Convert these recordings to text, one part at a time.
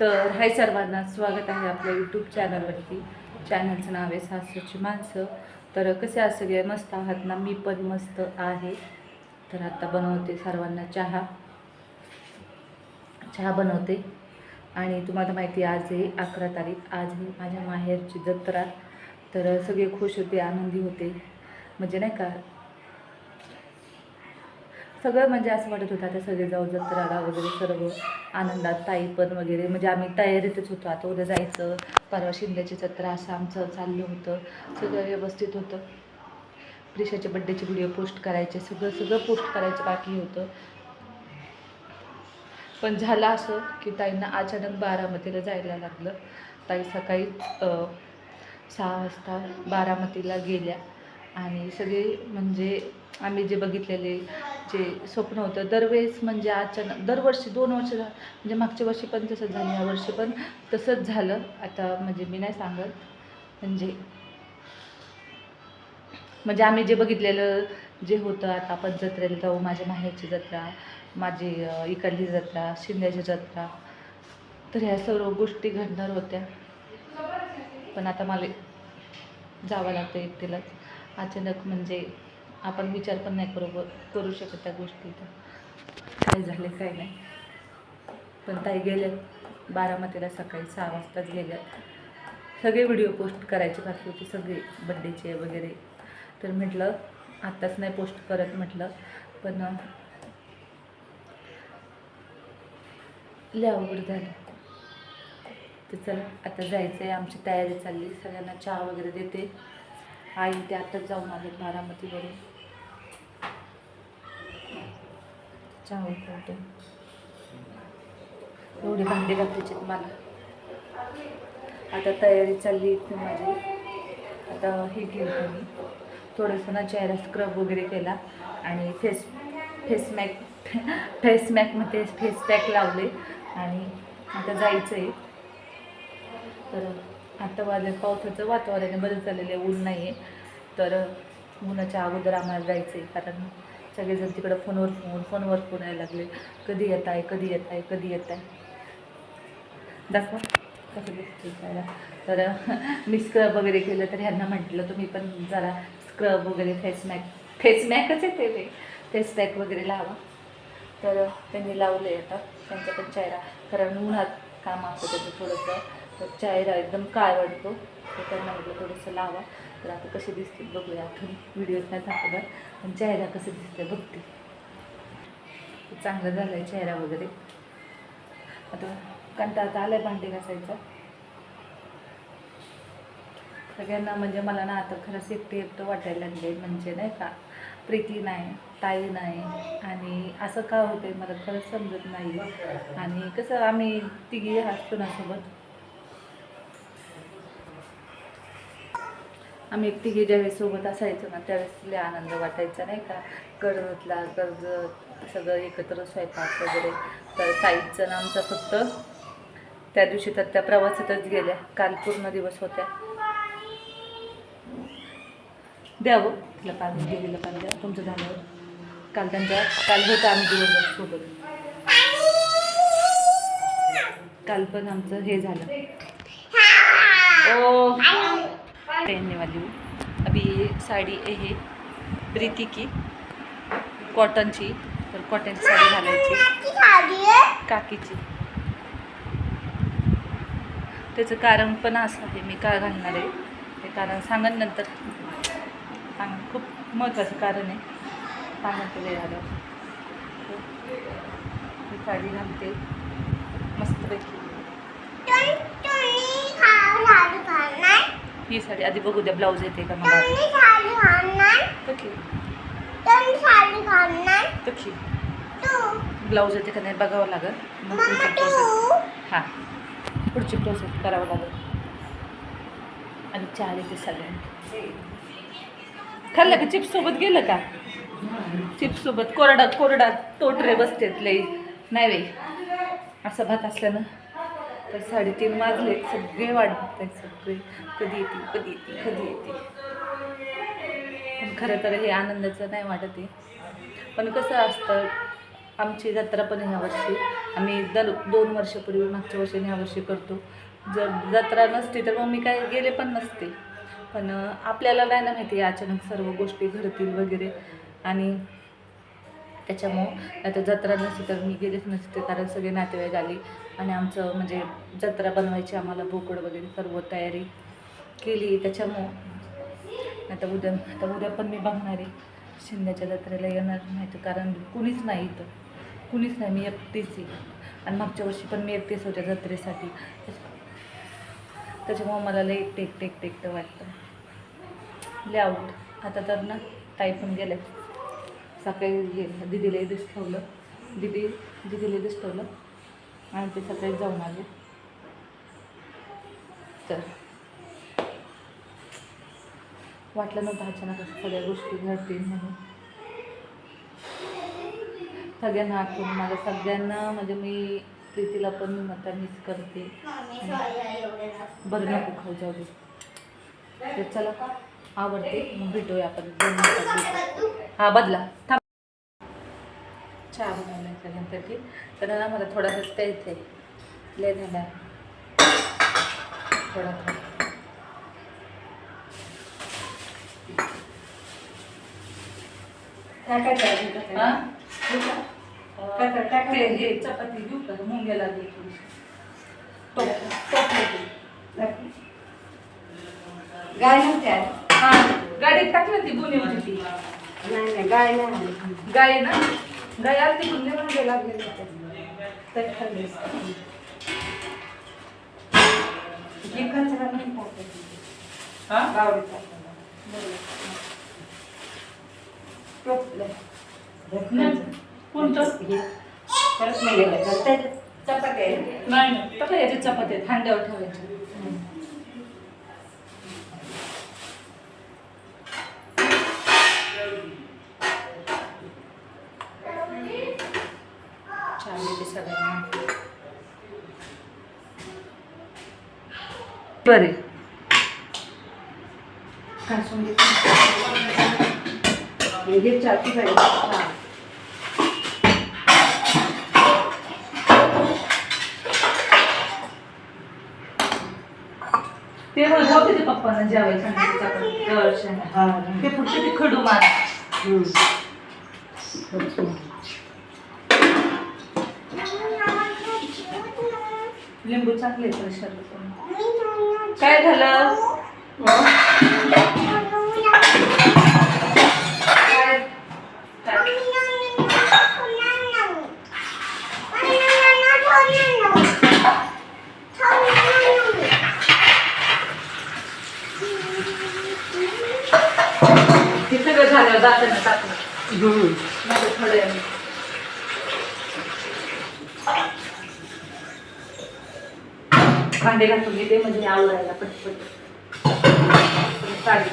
तर हाय सर्वांना स्वागत आहे आपल्या यूट्यूब चॅनलवरती चॅनलचं नाव आहे सासूची माणसं. तर कसे आहात सगळे? मस्त आहात ना? मी पण मस्त आहे. तर आता बनवते सर्वांना चहा. चहा बनवते. आणि तुम्हाला माहिती आहे, आज आहे अकरा तारीख. आज आहे माझ्या माहेरची जत्रा. तर सगळे खुश होते आनंदी होते. म्हणजे नाही का सगळं म्हणजे असं वाटत होतं आता सगळे जाऊ जत्राला वगैरे सर्व आनंदात ताई पण वगैरे. म्हणजे आम्ही तयारीतच होतो. आता उद्या जायचं. परवा शिंद्याची जत्रा असं आमचं चाललं होतं. सगळं व्यवस्थित होतं. प्रिशाच्या बड्डेचे व्हिडिओ पोस्ट करायचे. सगळं सगळं पोस्ट करायचं बाकी होतं. पण झालं असं की ताईंना अचानक बारामतीला जायला लागलं. ताई सकाळी सहा वाजता बारामतीला गेल्या. आणि सगळे म्हणजे आम्ही जे बघितलेले जे स्वप्न होतं दरवेळेस म्हणजे अचानक दरवर्षी दोन वर्ष झालं म्हणजे मागच्या वर्षी पण तसंच झालं या वर्षी पण तसंच झालं. आता म्हणजे मी नाही सांगत. म्हणजे म्हणजे आम्ही जे बघितलेलं जे होतं आता आपण जत्रेला जाऊ माझ्या माहेरची जत्रा माझी इकडली जत्रा शिंद्याची जत्रा तर ह्या सर्व गोष्टी घडणार होत्या. पण आता मला जावं लागतं एकटीलाच. अचानक म्हणजे आपण विचार पण नाही करू करू शकत त्या गोष्टीचा काय झाले काय नाही. पण ताई गेल्यात बारामतीला सकाळी सहा वाजताच गेल्यात. सगळे व्हिडिओ पोस्ट करायचे बाकी होते सगळे बड्डेचे वगैरे. तर म्हटलं आत्ताच नाही पोस्ट करत म्हटलं पण अं, अवघड झालं. तर चला आता जायचं आहे आमची तयारी चालली सगळ्यांना चहा वगैरे देते. आई ते आत्ताच जाऊन आले बारामतीवरून. चहा उकळते एवढी भांडी घालायची मला. आता तयारी चालली माझी. आता हे केलं मी. थोडंसं ना चेहरा स्क्रब वगैरे केला आणि फेस फेस मॅक फेस मॅकमध्ये फेस पॅक लावले आणि आता जायचं आहे तर आता वाजत पावसाचं वातावरण बदल बरं आहे ऊन नाही आहे तर उन्हाच्या अगोदर आम्हाला जायचं आहे कारण सगळेजण तिकडं फोनवर फोन फोनवर फोन यायला लागले. कधी येत आहे कधी येत आहे कधी येत आहे दाखवा. कसं दिसते त्याला तर मी स्क्रब वगैरे केलं तर ह्यांना म्हटलं तुम्ही पण जरा स्क्रब वगैरे फेस मॅक फेस मॅकच आहे ते फेस पॅक वगैरे लावा. तर त्यांनी लावले आता त्यांचा पण चेहरा. कारण उन्हात काम असतं त्याचं थोडंसं. तर चेहरा एकदम वाटतो. तर त्यांना म्हटलं थोडंसं लावा. तर आता कसे दिसतील बघूया आपण. व्हिडिओत नाही दाखवणार पण चेहरा कसं दिसतंय बघते. चांगलं झालं आहे चेहरा वगैरे. आता कंटाळा आलाय भांडे घासायचा. सगळ्यांना म्हणजे मला ना आता खरंच एकटं एकटं वाटायला लागले म्हणजे नाही का प्रीती नाही ताई नाही आणि असं का होतंय मला खरंच समजत नाही आणि कसं आम्ही तिघी असतो ना सोबत आम्ही तिघी ज्यावेळेस सोबत असायचो ना त्यावेळेस लय आनंद वाटायचा नाही का? कर्जतला कर्ज सगळं एकत्र स्वयंपाक वगैरे. तर ताईचं ना आमचं फक्त. त्या दिवशी तर त्या प्रवासातच गेल्या. काल पूर्ण दिवस होत्या. द्यावं? तिला पाणी दिलेलं पाणी द्या. तुमचं झालं. काल त्यांच्या काल होतं आम्ही दिवसभर सोबत. काल पण आमचं हे झालं. ओ. पहनने वाली हूँ अभी ये साड़ी ये है प्रीति की कॉटनची तर कॉटनची साडी घालायची. काकीची त्याचं कारण पण असं आहे मी का घालणार आहे? ते कारण सांगन नंतर सांग खूप महत्त्वाचं कारण आहे. सांगन तुला झालं ही साडी घालते. मस्तपैकी. ही साडी आधी बघू द्या ब्लाऊज येते का मला? ब्लाऊज येते का नाही बघावं लागेल. हां. पुढची प्रोसेस करावं लागेल. आणि चहा येते सगळ्यांनी. खाल्लं का? चिप्स सोबत गेलं का? चिप्स सोबत. कोरडा कोरडा तोटरे बसतेत लई. नाही बाई. असं भात असल्यानं. तर साडेतीन वाजले. सगळे वाढत आहेत सगळे. कधी येते कधी येते कधी येते पण खरं तर हे आनंदाचं नाही वाटत आहे. पण कसं असतं आमची जत्रा पण ह्या वर्षी आम्ही दर दोन वर्षापूर्वी मागच्या वर्षी आणि ह्या वर्षी करतो. जर जत्रा नसती तर मग मी काय गेले पण नसते. पण आपल्याला नाही ना माहिती अचानक सर्व गोष्टी घडतील वगैरे. आणि त्याच्यामुळं. नाही तर जत्रा नसती तर मी गेलेच नसते कारण सगळे नातेवाईक आले. आणि आमचं म्हणजे जत्रा बनवायची आम्हाला बोकड वगैरे सर्व तयारी केली त्याच्यामुळं. आता उद्या आता उद्या पण मी बघणार आहे. शिंद्याच्या जत्रेला येणार नाही तर कारण कुणीच नाही इथं. कुणीच नाही मी एकटीच आहे. आणि मागच्या वर्षी पण मी एकटीच होत्या जत्रेसाठी. त्याच्यामुळं मला लई एकटे एकटे एकटे एकटं वाटतं. लय आवड आता तर ना ताई पण गेल्या सकाळी दिदीला दिसवलं दिदी दिदीला दिसवलं आणि ते सकाळी जाऊन आले. तर वाटलं नव्हतं अचानक असं सगळ्या गोष्टी घडतील म्हणून. सगळ्यांना आठवून मला सगळ्यांना म्हणजे मी प्रीतीला पण आता मिस करते. बरं नको खाऊ जाऊ दे. तर चला. आवडते. मग भेटूया आपण दोन मिनिटात. हा बदला. थांब. चहा बनवला सगळ्यांसाठी तर ना मला थोडासा प्यायचं आहे. लय झाला थोडा हा? काय काय चपाती देऊ का? मुंग्याला. गाय नव्हती आली. हा गाडीत टाकलं ती गुन्हे होती ती नाही नाही गाय नाही आली. गाय ना गाय आली गुन्हे म्हणजे लागलेली. तर खाल्ली हे कचरा नाही टाकायचा. हा गावडीत टाकायचा. टोपलं. नाही. कोणतं? हे. परत नाही गेलं? त्याच्यात चपात्या आहे. नाही टाका हांड्यावर ठेवायच्या छान येते सगळ्यांना बरे घासून चाकी पाहिजे. ते होते पप्पांना दर्शन हा. ते फक्त ते खडू मार. लिंबू चांगले तर शरबत काय झालं? हे सगळं झालं जाताना टाकलं हम्म. भांडे घासून घेते म्हणजे आवडायला पटपट. साडी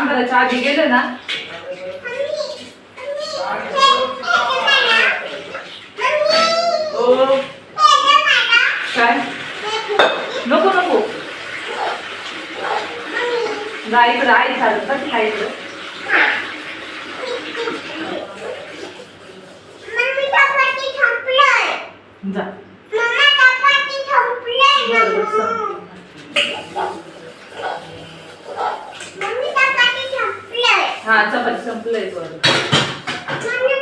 अंधाराच्या आधी गेलं ना? काय? नको नको. जा इकडं आई झालं. कशी आहे इकडं. जा. बरं, बरं, हा चपाती संपलंय बरं